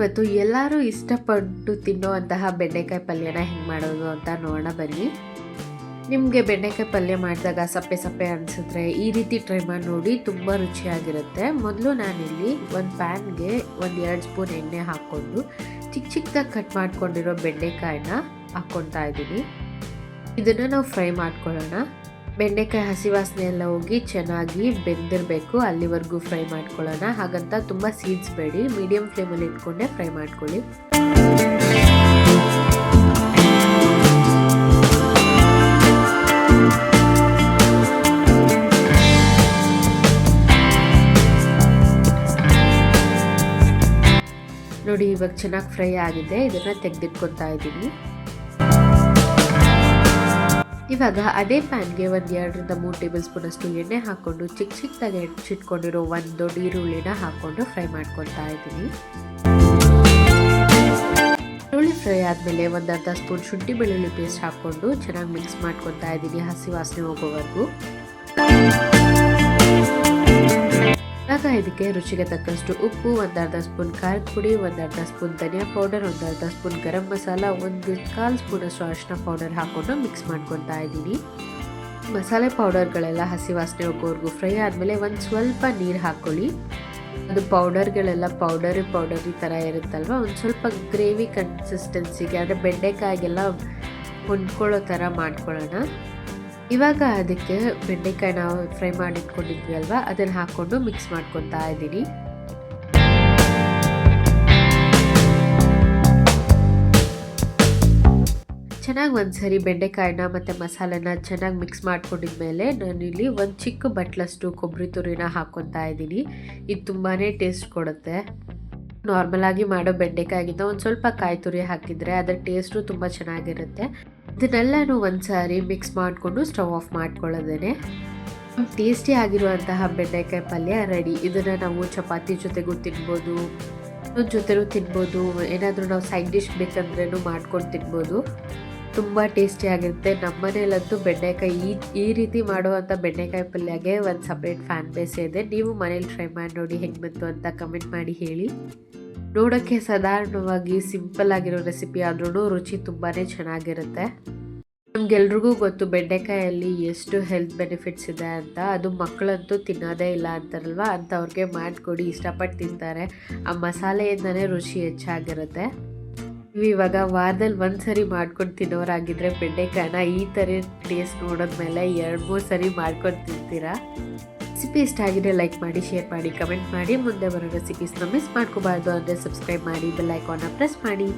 ಇವತ್ತು ಎಲ್ಲರೂ ಇಷ್ಟಪಟ್ಟು ತಿನ್ನುವಂತಹ ಬೆಂಡೆಕಾಯಿ ಪಲ್ಯನ ಹೆಂಗೆ ಮಾಡೋದು ಅಂತ ನೋಡೋಣ ಬನ್ನಿ. ನಿಮಗೆ ಬೆಂಡೆಕಾಯಿ ಪಲ್ಯ ಮಾಡಿದಾಗ ಸಪ್ಪೆ ಸಪ್ಪೆ ಅನಿಸಿದ್ರೆ ಈ ರೀತಿ ಟ್ರೈ ಮಾಡಿ ನೋಡಿ ತುಂಬ ರುಚಿಯಾಗಿರುತ್ತೆ. ಮೊದಲು ನಾನಿಲ್ಲಿ ಒಂದು ಪ್ಯಾನ್ಗೆ ಒಂದು ಎರಡು ಸ್ಪೂನ್ ಎಣ್ಣೆ ಹಾಕ್ಕೊಂಡು ಚಿಕ್ಕ ಚಿಕ್ಕದಾಗಿ ಕಟ್ ಮಾಡ್ಕೊಂಡಿರೋ ಬೆಂಡೆಕಾಯಿನ ಹಾಕ್ಕೊತಾ ಇದ್ದೀನಿ. ಇದನ್ನು ನಾವು ಫ್ರೈ ಮಾಡ್ಕೊಳ್ಳೋಣ. ಬೆಂಡೆಕಾಯಿ ಹಸಿ ವಾಸನೆ ಎಲ್ಲ ಹೋಗಿ ಚೆನ್ನಾಗಿ ಬೆಂದಿರಬೇಕು, ಅಲ್ಲಿವರೆಗೂ ಫ್ರೈ ಮಾಡ್ಕೊಳ್ಳೋಣ. ಹಾಗಂತ ತುಂಬ ಸೀಡ್ಸ್ಬೇಡಿ ಮೀಡಿಯಂ ಫ್ಲೇಮಲ್ಲಿ ಇಟ್ಕೊಂಡೆ ಫ್ರೈ ಮಾಡ್ಕೊಳ್ಳಿ. ನೋಡಿ, ಇವಾಗ ಚೆನ್ನಾಗಿ ಫ್ರೈ ಆಗಿದೆ. ಇದನ್ನು ತೆಗೆದಿಟ್ಕೊತಾ ಇದ್ದೀನಿ. ಇವಾಗ ಅದೇ ಪ್ಯಾನ್ಗೆ ಒಂದು ಎರಡರಿಂದ ಮೂರು ಟೇಬಲ್ ಸ್ಪೂನ್ ಅಷ್ಟು ಎಣ್ಣೆ ಹಾಕ್ಕೊಂಡು ಚಿಕ್ಕ ಚಿಕ್ಕದಾಗಿ ಹೆಚ್ಚಿಟ್ಕೊಂಡಿರೋ ಒಂದು ದೊಡ್ಡ ಈರುಳ್ಳಿನ ಹಾಕ್ಕೊಂಡು ಫ್ರೈ ಮಾಡ್ಕೊತಾ ಇದ್ದೀನಿ. ಈರುಳ್ಳಿ ಫ್ರೈ ಆದಮೇಲೆ ಒಂದು ಅರ್ಧ ಸ್ಪೂನ್ ಶುಂಠಿ ಬೆಳ್ಳುಳ್ಳಿ ಪೇಸ್ಟ್ ಹಾಕ್ಕೊಂಡು ಚೆನ್ನಾಗಿ ಮಿಕ್ಸ್ ಮಾಡ್ಕೊತಾ ಇದ್ದೀನಿ ಹಸಿ ವಾಸನೆ ಹೋಗೋವರೆಗೂ. ಇವಾಗ ಇದಕ್ಕೆ ರುಚಿಗೆ ತಕ್ಕಷ್ಟು ಉಪ್ಪು ಒಂದು ಅರ್ಧ ಸ್ಪೂನ್ ಖಾರದ ಪುಡಿ, ಒಂದರ್ಧ ಸ್ಪೂನ್ ಧನಿಯಾ ಪೌಡರ್, ಒಂದರ್ಧ ಸ್ಪೂನ್ ಗರಂ ಮಸಾಲ, ಒಂದು ಕಾಲು ಸ್ಪೂನ್ ಅಷ್ಟು ಅರಿಶಿನ ಪೌಡರ್ ಹಾಕ್ಕೊಂಡು ಮಿಕ್ಸ್ ಮಾಡ್ಕೊತಾ ಇದ್ದೀನಿ. ಮಸಾಲೆ ಪೌಡರ್ಗಳೆಲ್ಲ ಹಸಿ ವಾಸನೆ ಹೋಗೋವರೆಗೂ ಫ್ರೈ ಆದಮೇಲೆ ಒಂದು ಸ್ವಲ್ಪ ನೀರು ಹಾಕ್ಕೊಳ್ಳಿ ಅದು ಪೌಡರ್ಗಳೆಲ್ಲ ಪೌಡರಿ ಪೌಡರಿ ಥರ ಇರುತ್ತಲ್ವ? ಒಂದು ಸ್ವಲ್ಪ ಗ್ರೇವಿ ಕನ್ಸಿಸ್ಟೆನ್ಸಿಗೆ ಅಂದರೆ ಬೆಂಡೆಕಾಯಿಗೆಲ್ಲ ಹೊಂದ್ಕೊಳ್ಳೋ ಥರ ಮಾಡ್ಕೊಳ್ಳೋಣ. ಇವಾಗ ಅದಕ್ಕೆ ಬೆಂಡೆಕಾಯಿ ನಾವು ಫ್ರೈ ಮಾಡಿ ಇಟ್ಕೊಂಡಿದ್ವಿ ಅಲ್ವಾ ಅದನ್ನು ಹಾಕ್ಕೊಂಡು ಮಿಕ್ಸ್ ಮಾಡ್ಕೊತಾ ಇದ್ದೀನಿ. ಚೆನ್ನಾಗಿ ಒಂದು ಸರಿ ಬೆಂಡೆಕಾಯಿನ ಮತ್ತು ಮಸಾಲೆನ ಚೆನ್ನಾಗಿ ಮಿಕ್ಸ್ ಮಾಡ್ಕೊಂಡಿದ್ಮೇಲೆ ನಾನಿಲ್ಲಿ ಒಂದು ಚಿಕ್ಕ ಬಟ್ಲಷ್ಟು ಕೊಬ್ಬರಿ ತುರಿನ ಹಾಕ್ಕೊತಾ ಇದ್ದೀನಿ. ಇದು ತುಂಬಾ ಟೇಸ್ಟ್ ಕೊಡುತ್ತೆ. ನಾರ್ಮಲಾಗಿ ಮಾಡೋ ಬೆಂಡೆಕಾಯಿಗಿಂತ ಒಂದು ಸ್ವಲ್ಪ ಕಾಯಿ ತುರಿ ಹಾಕಿದರೆ ಅದರ ಟೇಸ್ಟು ತುಂಬ ಚೆನ್ನಾಗಿರುತ್ತೆ. ಇದನ್ನೆಲ್ಲನೂ ಒಂದು ಸಾರಿ ಮಿಕ್ಸ್ ಮಾಡಿಕೊಂಡು ಸ್ಟವ್ ಆಫ್ ಮಾಡ್ಕೊಳ್ಳೋದೇನೆ. ಟೇಸ್ಟಿ ಆಗಿರುವಂತಹ ಬೆಂಡೆಕಾಯಿ ಪಲ್ಯ ರೆಡಿ ಇದನ್ನು ನಾವು ಚಪಾತಿ ಜೊತೆಗೂ ತಿನ್ಬೋದು ಜೊತೆಗೂ ತಿನ್ಬೋದು, ಏನಾದರೂ ನಾವು ಸೈಡ್ ಡಿಶ್ ಬೇಕಂದ್ರೂ ಮಾಡ್ಕೊಂಡು ತಿನ್ಬೋದು. ತುಂಬ ಟೇಸ್ಟಿಯಾಗಿರುತ್ತೆ ನಮ್ಮ ಮನೇಲಂತೂ ಬೆಂಡೆಕಾಯಿ ಈ ಈ ರೀತಿ ಮಾಡುವಂಥ ಬೆಂಡೆಕಾಯಿ ಪಲ್ಯಗೆ ಒಂದು ಸಪ್ರೇಟ್ ಫ್ಯಾನ್ ಬೇಸ್ ಇದೆ. ನೀವು ಮನೇಲಿ ಟ್ರೈ ಮಾಡಿ ನೋಡಿ ಹೆಂಗೆ ಬಂತು ಅಂತ ಕಮೆಂಟ್ ಮಾಡಿ ಹೇಳಿ. ನೋಡೋಕ್ಕೆ ಸಾಧಾರಣವಾಗಿ ಸಿಂಪಲ್ ಆಗಿರೋ ರೆಸಿಪಿ ಆದ್ರೂ ರುಚಿ ತುಂಬಾ ಚೆನ್ನಾಗಿರುತ್ತೆ. ನಮ್ಗೆಲ್ರಿಗೂ ಗೊತ್ತು ಬೆಂಡೆಕಾಯಲ್ಲಿ ಎಷ್ಟು ಹೆಲ್ತ್ ಬೆನಿಫಿಟ್ಸ್ ಇದೆ ಅಂತ. ಅದು ಮಕ್ಕಳಂತೂ ತಿನ್ನೋದೇ ಇಲ್ಲ ಅಂತಾರಲ್ವ? ಅಂಥವ್ರಿಗೆ ಮಾಡಿಕೊಡಿ, ಇಷ್ಟಪಟ್ಟು ತಿಂತಾರೆ. ಆ ಮಸಾಲೆಯಿಂದನೇ ರುಚಿ ಹೆಚ್ಚಾಗಿರುತ್ತೆ. ಇವಾಗ ವಾರದಲ್ಲಿ ಒಂದು ಸರಿ ಮಾಡ್ಕೊಂಡು ತಿನ್ನೋರಾಗಿದ್ದರೆ ಬೆಂಡೆಕಾಯಿನ ಈ ಥರ ಟೇಸ್ಟ್ ನೋಡಿದ್ಮೇಲೆ ಎರಡು ಮೂರು ಸರಿ ಮಾಡ್ಕೊಂಡು ತಿಂತೀರಾ? ರೆಸಿಪಿ ಇಷ್ಟ ಆಗಿದೆ ಲೈಕ್ ಮಾಡಿ ಶೇರ್ ಮಾಡಿ ಕಮೆಂಟ್ ಮಾಡಿ. ಮುಂದೆ ಬರೋ ರೆಸಿಪೀಸ್ನ ಮಿಸ್ ಮಾಡ್ಕೋಬಾರ್ದು. ಅಂದರೆ ಸಬ್ಸ್ಕ್ರೈಬ್ ಮಾಡಿ ಬೆಲ್ ಐಕಾನ್ನ ಪ್ರೆಸ್ ಮಾಡಿ.